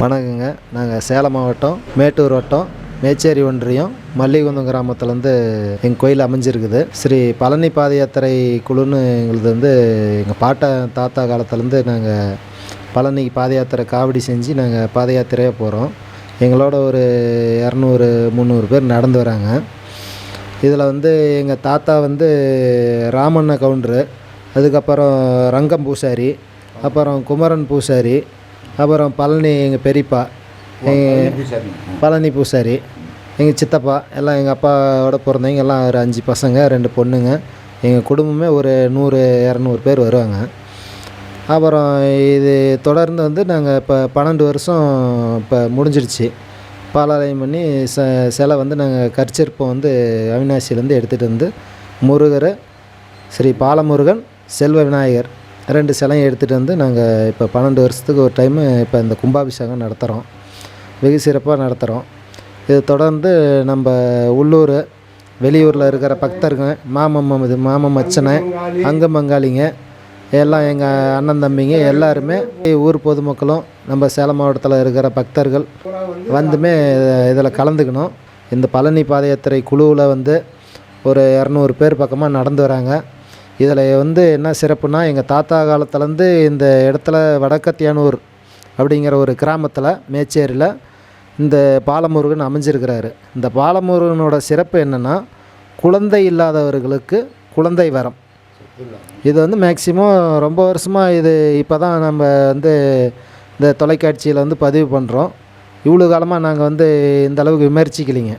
வணக்கங்க. நாங்கள் சேலம் மாவட்டம் மேட்டூர் வட்டம் மேச்சேரி ஒன்றியம் மல்லிகுந்தம் கிராமத்துலேருந்து எங்கள் கோயில் அமைஞ்சிருக்குது. ஸ்ரீ பழனி பாத யாத்திரை குழுன்னு எங்களுது வந்து எங்கள் பாட்டா தாத்தா காலத்துலேருந்து நாங்கள் பழனி பாத யாத்திரை காவடி செஞ்சு நாங்கள் பாத யாத்திரையாக போகிறோம் எங்களோட ஒரு இரநூறு முந்நூறு பேர் நடந்து வராங்க. இதில் வந்து எங்கள் தாத்தா வந்து ராமண்ண கவுண்டரு அதுக்கப்புறம் ரங்கம் பூசாரி அப்புறம் குமரன் பூசாரி அப்புறம் பழனி எங்கள் பெரியப்பா எங்க- பழனி பூசாரி. எங்கள் சித்தப்பா எல்லாம் எங்கள் அப்பாவோட பிறந்தவங்க எல்லாம் ஒரு அஞ்சு பசங்க ரெண்டு பொண்ணுங்க. எங்கள் குடும்பமே ஒரு நூறு இரநூறு பேர் வருவாங்க. அப்புறம் இது தொடர்ந்து வந்து நாங்கள் இப்போ பன்னெண்டு வருஷம் இப்போ முடிஞ்சிடுச்சு பாலாலயம் பண்ணி ச சிலை வந்து நாங்கள் கற்சிற்பம் வந்து அவினாசிலேருந்து எடுத்துகிட்டு வந்து முருகரை ஸ்ரீ பாலமுருகன் செல்வ விநாயகர். ரெண்டு சிலையும் எடுத்துகிட்டு வந்து நாங்கள் இப்போ பன்னெண்டு வருஷத்துக்கு ஒரு டைமு இப்போ இந்த கும்பாபிஷேகம் நடத்துகிறோம் வெகு சிறப்பாக நடத்துகிறோம் இது தொடர்ந்து நம்ம உள்ளூர் வெளியூரில் இருக்கிற பக்தருங்க மாமம் இது மாமம் மச்சனை அங்கம் பங்காளிங்க எல்லாம் எங்கள் அண்ணன் தம்பிங்க எல்லாருமே ஊர் பொதுமக்களும் நம்ம சேலம் மாவட்டத்தில் இருக்கிற பக்தர்கள் வந்துமே இதில் கலந்துக்கணும். இந்த பழனி பாத யாத்திரை குழுவில் வந்து ஒரு இரநூறு பேர் பக்கமாக நடந்து வராங்க. இதில் வந்து என்ன சிறப்புனா எங்கள் தாத்தா காலத்துலேருந்து இந்த இடத்துல வடக்கத்தியானூர் அப்படிங்கிற ஒரு கிராமத்தில் மேச்சேரியில் இந்த பாலமுருகன் அமைஞ்சிருக்கிறாரு. இந்த பாலமுருகனோட சிறப்பு என்னென்னா குழந்தை இல்லாதவர்களுக்கு குழந்தை வரம். இது வந்து மேக்சிமம் ரொம்ப வருஷமாக இது இப்போ தான் நம்ம வந்து இந்த தொலைக்காட்சியில் வந்து பதிவு பண்ணுறோம். இவ்வளோ காலமாக நாங்கள் வந்து இந்த அளவுக்கு விமர்சிக்கலைங்க.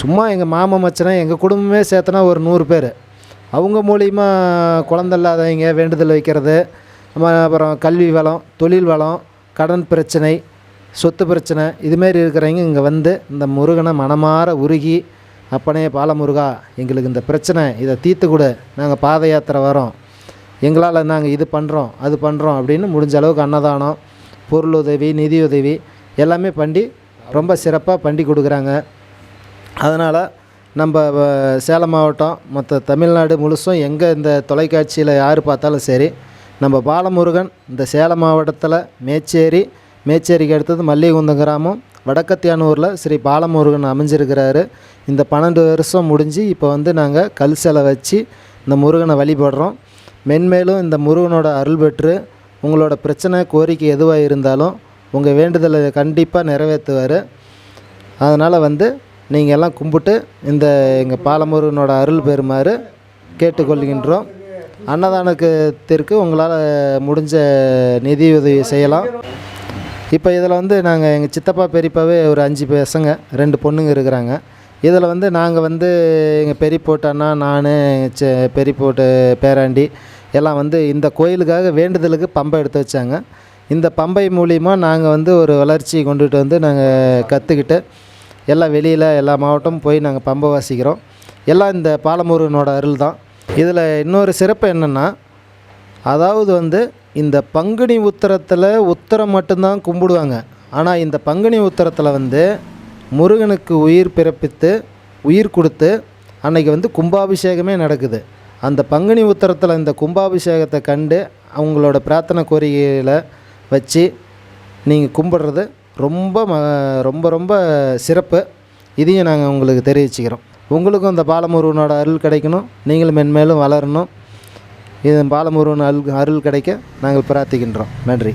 சும்மா எங்கள் மாமா மச்சனை எங்கள் குடும்பமே சேர்த்தனா ஒரு நூறு பேர். அவங்க மூலிமா குழந்த இல்லாதவங்க வேண்டுதல் வைக்கிறது அப்புறம் கல்வி வளம் தொழில் வளம் கடன் பிரச்சனை சொத்து பிரச்சனை இதுமாரி இருக்கிறவங்க இங்கே வந்து இந்த முருகனை மனமாற உருகி அப்பனே பாலமுருகா எங்களுக்கு இந்த பிரச்சனை இதை தீர்த்து கொடு நாங்கள் பாத யாத்திரை வரோம். எங்களால் நாங்கள் இது பண்ணுறோம் அது பண்ணுறோம் அப்படின்னு முடிஞ்ச அளவுக்கு அன்னதானம் பொருள் உதவி நிதி உதவி எல்லாமே பண்ணி ரொம்ப சிறப்பாக பண்ணி கொடுக்குறாங்க. அதனால் நம்ம சேலம் மாவட்டம் மற்ற தமிழ்நாடு முழுசும் எங்கே இந்த தொலைக்காட்சியில் யார் பார்த்தாலும் சரி நம்ம பாலமுருகன் இந்த சேலம் மாவட்டத்தில் மேச்சேரி மேச்சேரிக்கு அடுத்தது மல்லிகுந்தம் கிராமம் வடக்கத்தியானூரில் ஸ்ரீ பாலமுருகன் அமைஞ்சிருக்கிறாரு. இந்த பன்னெண்டு வருஷம் முடிஞ்சு இப்போ வந்து நாங்கள் கல் சிலை வச்சு இந்த முருகனை வழிபடுறோம். மென்மேலும் இந்த முருகனோட அருள் பெற்று உங்களோட பிரச்சனை கோரிக்கை எதுவாக இருந்தாலும் உங்கள் வேண்டுதலை கண்டிப்பாக நிறைவேற்றுவார். அதனால் வந்து நீங்கள் எல்லாம் கும்பிட்டு இந்த எங்கள் பாலமுருகனோட அருள் பெறுமாறு கேட்டுக்கொள்கின்றோம். அன்னதானத்திற்கு உங்களால் முடிஞ்ச நிதி உதவி செய்யலாம். இப்போ இதில் வந்து நாங்கள் எங்கள் சித்தப்பா பெரியப்பாவே ஒரு அஞ்சு பசங்க ரெண்டு பொண்ணுங்க இருக்கிறாங்க. இதில் வந்து நாங்கள் வந்து எங்கள் பெரியப்போட்டு அண்ணா நான் செ பெரியப்போட்டு பேராண்டி எல்லாம் வந்து இந்த கோயிலுக்காக வேண்டுதலுக்கு பம்பை எடுத்து வச்சாங்க. இந்த பம்பை மூலிமா நாங்கள் வந்து ஒரு வளர்ச்சி கொண்டுகிட்டு வந்து நாங்கள் கற்றுக்கிட்டு எல்லாம் வெளியில் எல்லா மாவட்டமும் போய் நாங்கள் பம்பை வாசிக்கிறோம். எல்லாம் இந்த பாலமுருகனோட அருள் தான் இதில் இன்னொரு சிறப்பு என்னென்னா அதாவது வந்து இந்த பங்குனி உத்தரத்தில் உத்தரம் மட்டும்தான் கும்பிடுவாங்க. ஆனால் இந்த பங்குனி உத்தரத்தில் வந்து முருகனுக்கு உயிர் பிறப்பித்து உயிர் கொடுத்து அன்றைக்கி வந்து கும்பாபிஷேகமே நடக்குது. அந்த பங்குனி உத்தரத்தில் இந்த கும்பாபிஷேகத்தை கண்டு அவங்களோட பிரார்த்தனை கோரிக்கையில் வச்சு நீங்கள் கும்பிட்றது ரொம்ப ம ரொம்ப ரொம்ப சிறப்பு. இதையும் நாங்கள் உங்களுக்கு தெரிவிச்சுக்கிறோம். உங்களுக்கும் இந்த பாலமுருகனோட அருள் கிடைக்கணும். நீங்களும் மென்மேலும் வளரணும். இது பாலமுருகன் அருள் அருள் கிடைக்க நாங்கள் பிரார்த்திக்கின்றோம். நன்றி.